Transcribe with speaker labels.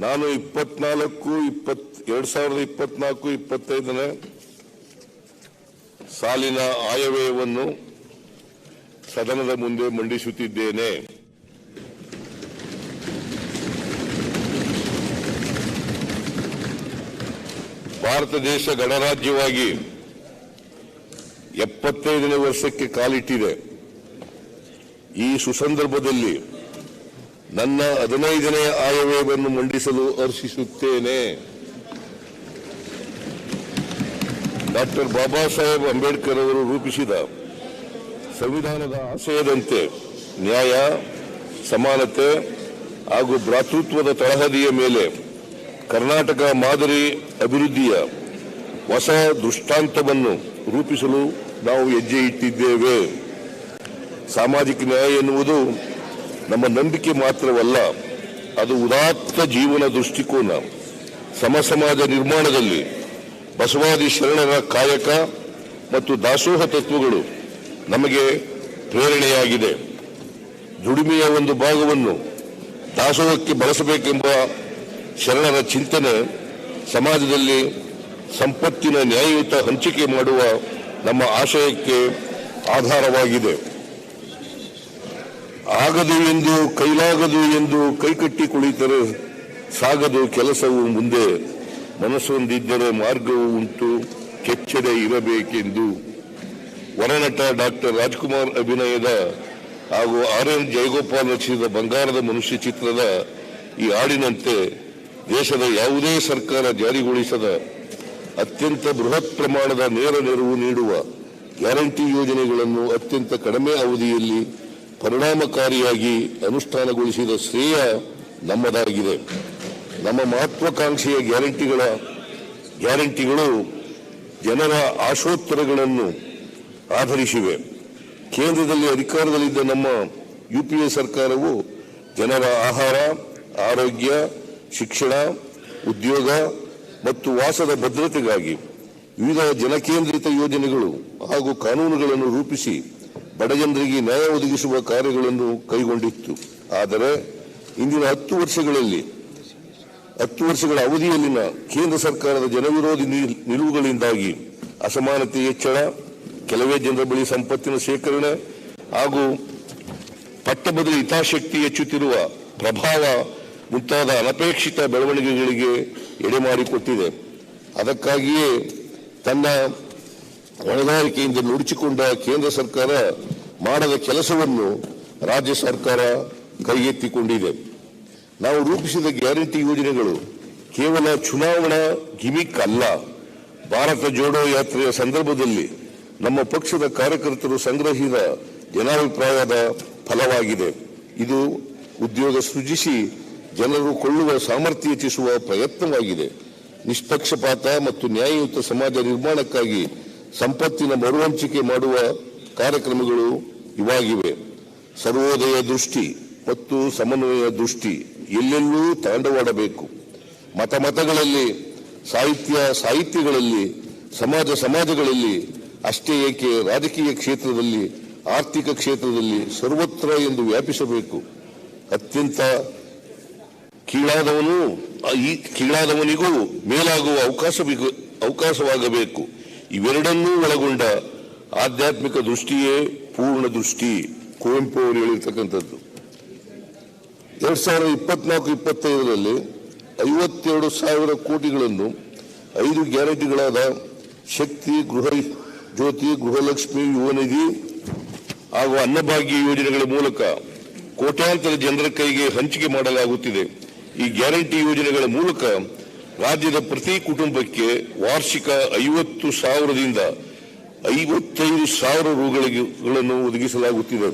Speaker 1: ನಾನು ಇಪ್ಪತ್ನಾಲ್ಕು ಇಪ್ಪತ್ ಎರಡ್ ಸಾವಿರದ ಇಪ್ಪತ್ನಾಲ್ಕು, ಇಪ್ಪತ್ತೈದನೇ ಸಾಲಿನ ಆಯವ್ಯಯವನ್ನು ಸದನದ ಮುಂದೆ ಮಂಡಿಸುತ್ತಿದ್ದೇನೆ. ಭಾರತ ದೇಶ ಗಣರಾಜ್ಯವಾಗಿ ಎಪ್ಪತ್ತೈದನೇ ವರ್ಷಕ್ಕೆ ಕಾಲಿಟ್ಟಿದೆ. ಈ ಸುಸಂದರ್ಭದಲ್ಲಿ ನನ್ನ ಹದಿನೈದನೇ ಆಯವ್ಯಯವನ್ನು ಮಂಡಿಸಲು ಹರ್ಷಿಸುತ್ತೇನೆ ಡಾಕ್ಟರ್ ಬಾಬಾ ಸಾಹೇಬ್ ಅಂಬೇಡ್ಕರ್ ಅವರು ರೂಪಿಸಿದ ಸಂವಿಧಾನದ ಆಶಯದಂತೆ ನ್ಯಾಯ, ಸಮಾನತೆ ಹಾಗೂ ಭ್ರಾತೃತ್ವದ ತಳಹದಿಯ ಮೇಲೆ ಕರ್ನಾಟಕ ಮಾದರಿ ಅಭಿವೃದ್ಧಿಯ ಹೊಸ ದೃಷ್ಟಾಂತವನ್ನು ರೂಪಿಸಲು ನಾವು ಹೆಜ್ಜೆ ಇಟ್ಟಿದ್ದೇವೆ. ಸಾಮಾಜಿಕ ನ್ಯಾಯ ಎನ್ನುವುದು ನಮ್ಮ ನಂಬಿಕೆ ಮಾತ್ರವಲ್ಲ, ಅದು ಉದಾತ್ತ ಜೀವನ ದೃಷ್ಟಿಕೋನ. ಸಮ ಸಮಾಜ ನಿರ್ಮಾಣದಲ್ಲಿ ಬಸವಾದಿ ಶರಣರ ಕಾಯಕ ಮತ್ತು ದಾಸೋಹ ತತ್ವಗಳು ನಮಗೆ ಪ್ರೇರಣೆಯಾಗಿದೆ. ದುಡಿಮೆಯ ಒಂದು ಭಾಗವನ್ನು ದಾಸೋಹಕ್ಕೆ ಬಳಸಬೇಕೆಂಬ ಶರಣರ ಚಿಂತನೆ ಸಮಾಜದಲ್ಲಿ ಸಂಪತ್ತಿನ ನ್ಯಾಯಯುತ ಹಂಚಿಕೆ ಮಾಡುವ ನಮ್ಮ ಆಶಯಕ್ಕೆ ಆಧಾರವಾಗಿದೆ. ಆಗದು ಎಂದು, ಕೈಲಾಗದು ಎಂದು ಕೈಕಟ್ಟಿ ಕುಳಿತರೆ ಸಾಗದು ಕೆಲಸವು ಮುಂದೆ. ಮನಸ್ಸೊಂದಿದ್ದರೆ ಮಾರ್ಗವು ಉಂಟು, ಕೆಚ್ಚದೆ ಇರಬೇಕೆಂದು. ವರನಟ ಡಾಕ್ಟರ್ ರಾಜ್ಕುಮಾರ್ ಅಭಿನಯದ ಹಾಗೂ ಆರ್ ಎನ್ ಜಯಗೋಪಾಲ್ ರಚಿಸಿದ ಬಂಗಾರದ ಮನುಷ್ಯ ಚಿತ್ರದ ಈ ಹಾಡಿನಂತೆ ದೇಶದ ಯಾವುದೇ ಸರ್ಕಾರ ಜಾರಿಗೊಳಿಸದ ಅತ್ಯಂತ ಬೃಹತ್ ಪ್ರಮಾಣದ ನೇರ ನೆರವು ನೀಡುವ ಗ್ಯಾರಂಟಿ ಯೋಜನೆಗಳನ್ನು ಅತ್ಯಂತ ಕಡಿಮೆ ಅವಧಿಯಲ್ಲಿ ಪರಿಣಾಮಕಾರಿಯಾಗಿ ಅನುಷ್ಠಾನಗೊಳಿಸಿದ ಶ್ರೇಯ ನಮ್ಮದಾಗಿದೆ. ನಮ್ಮ ಮಹತ್ವಾಕಾಂಕ್ಷೆಯ ಗ್ಯಾರಂಟಿಗಳ ಗ್ಯಾರಂಟಿಗಳು ಜನರ ಆಶೋತ್ತರಗಳನ್ನು ಆಧರಿಸಿವೆ. ಕೇಂದ್ರದಲ್ಲಿ ಅಧಿಕಾರದಲ್ಲಿದ್ದ ನಮ್ಮ ಯುಪಿಎ ಸರ್ಕಾರವು ಜನರ ಆಹಾರ, ಆರೋಗ್ಯ, ಶಿಕ್ಷಣ, ಉದ್ಯೋಗ ಮತ್ತು ವಾಸದ ಭದ್ರತೆಗಾಗಿ ವಿವಿಧ ಜನಕೇಂದ್ರಿತ ಯೋಜನೆಗಳು ಹಾಗೂ ಕಾನೂನುಗಳನ್ನು ರೂಪಿಸಿ ಬಡಜನರಿಗೆ ನ್ಯಾಯ ಒದಗಿಸುವ ಕಾರ್ಯಗಳನ್ನು ಕೈಗೊಂಡಿತ್ತು. ಆದರೆ ಇಂದಿನ ಹತ್ತು ವರ್ಷಗಳಲ್ಲಿ, ಹತ್ತು ವರ್ಷಗಳ ಅವಧಿಯಲ್ಲಿನ ಕೇಂದ್ರ ಸರ್ಕಾರದ ಜನವಿರೋಧಿ ನಿಲ್- ನಿಲುವುಗಳಿಂದಾಗಿ ಅಸಮಾನತೆ ಹೆಚ್ಚಳ, ಕೆಲವೇ ಜನರ ಬಳಿ ಸಂಪತ್ತಿನ ಶೇಖರಣೆ ಹಾಗೂ ಪಟ್ಟಭದ್ರ ಹಿತಾಸಕ್ತಿ ಹೆಚ್ಚುತ್ತಿರುವ ಪ್ರಭಾವ ಮುಂತಾದ ಅನಪೇಕ್ಷಿತ ಬೆಳವಣಿಗೆಗಳಿಗೆ ಎಡೆಮಾಡಿಕೊಟ್ಟಿದೆ ಅದಕ್ಕಾಗಿಯೇ ತನ್ನ ಹೊಣೆಗಾರಿಕೆಯಿಂದ ನುಡಿಚಿಕೊಂಡ ಕೇಂದ್ರ ಸರ್ಕಾರ ಮಾಡದ ಕೆಲಸವನ್ನು ರಾಜ್ಯ ಸರ್ಕಾರ ಕೈಗೆತ್ತಿಕೊಂಡಿದೆ ನಾವು ರೂಪಿಸಿದ ಗ್ಯಾರಂಟಿ ಯೋಜನೆಗಳು ಕೇವಲ ಚುನಾವಣಾ ಗಿಮಿಕ್ ಅಲ್ಲ. ಭಾರತ ಜೋಡೋ ಯಾತ್ರೆಯ ಸಂದರ್ಭದಲ್ಲಿ ನಮ್ಮ ಪಕ್ಷದ ಕಾರ್ಯಕರ್ತರು ಸಂಗ್ರಹಿಸಿದ ಜನಾಭಿಪ್ರಾಯದ ಫಲವಾಗಿದೆ. ಇದು ಉದ್ಯೋಗ ಸೃಜಿಸಿ ಜನರು ಕೊಳ್ಳುವ ಸಾಮರ್ಥ್ಯ ಹೆಚ್ಚಿಸುವ ಪ್ರಯತ್ನವಾಗಿದೆ. ನಿಷ್ಪಕ್ಷಪಾತ ಮತ್ತು ನ್ಯಾಯಯುತ ಸಮಾಜ ನಿರ್ಮಾಣಕ್ಕಾಗಿ ಸಂಪತ್ತಿನ ಮರುಹಂಚಿಕೆ ಮಾಡುವ ಕಾರ್ಯಕ್ರಮಗಳು ಇವಾಗಿವೆ. ಸರ್ವೋದಯ ದೃಷ್ಟಿ ಮತ್ತು ಸಮನ್ವಯ ದೃಷ್ಟಿ ಎಲ್ಲೆಲ್ಲೂ ತಾಂಡವಾಡಬೇಕು. ಮತ ಮತಗಳಲ್ಲಿ, ಸಾಹಿತ್ಯ ಸಾಹಿತ್ಯಗಳಲ್ಲಿ, ಸಮಾಜ ಸಮಾಜಗಳಲ್ಲಿ, ಅಷ್ಟೇ ಏಕೆ ರಾಜಕೀಯ ಕ್ಷೇತ್ರದಲ್ಲಿ, ಆರ್ಥಿಕ ಕ್ಷೇತ್ರದಲ್ಲಿ ಸರ್ವತ್ರ ಎಂದು ವ್ಯಾಪಿಸಬೇಕು. ಅತ್ಯಂತ ಕೀಳಾದವನು, ಈ ಕೀಳಾದವನಿಗೂ ಮೇಲಾಗುವ ಅವಕಾಶ ಅವಕಾಶವಾಗಬೇಕು. ಇವೆರಡನ್ನೂ ಒಳಗೊಂಡ ಆಧ್ಯಾತ್ಮಿಕ ದೃಷ್ಟಿಯೇ ಪೂರ್ಣ ದೃಷ್ಟಿ, ಕುವೆಂಪು ಅವರು ಹೇಳಿರ್ತಕ್ಕಂಥದ್ದು. ಎರಡ್ ಸಾವಿರದ ಇಪ್ಪತ್ನಾಲ್ಕು, ಇಪ್ಪತ್ತೈದರಲ್ಲಿ ಐವತ್ತೆರಡು ಸಾವಿರ ಕೋಟಿಗಳನ್ನು ಐದು ಗ್ಯಾರಂಟಿಗಳಾದ ಶಕ್ತಿ, ಗೃಹ ಜ್ಯೋತಿ, ಗೃಹಲಕ್ಷ್ಮಿ, ಯುವನಿಧಿ ಹಾಗೂ ಅನ್ನಭಾಗ್ಯ ಯೋಜನೆಗಳ ಮೂಲಕ ಕೋಟ್ಯಾಂತರ ಜನರ ಕೈಗೆ ಹಂಚಿಕೆ ಮಾಡಲಾಗುತ್ತಿದೆ. ಈ ಗ್ಯಾರಂಟಿ ಯೋಜನೆಗಳ ಮೂಲಕ ರಾಜ್ಯದ ಪ್ರತಿ ಕುಟುಂಬಕ್ಕೆ ವಾರ್ಷಿಕ ಐವತ್ತು ಸಾವಿರದಿಂದ ಐವತ್ತೈದು ಸಾವಿರ ರೂಗಳಿಗೆ ಒದಗಿಸಲಾಗುತ್ತಿದೆ.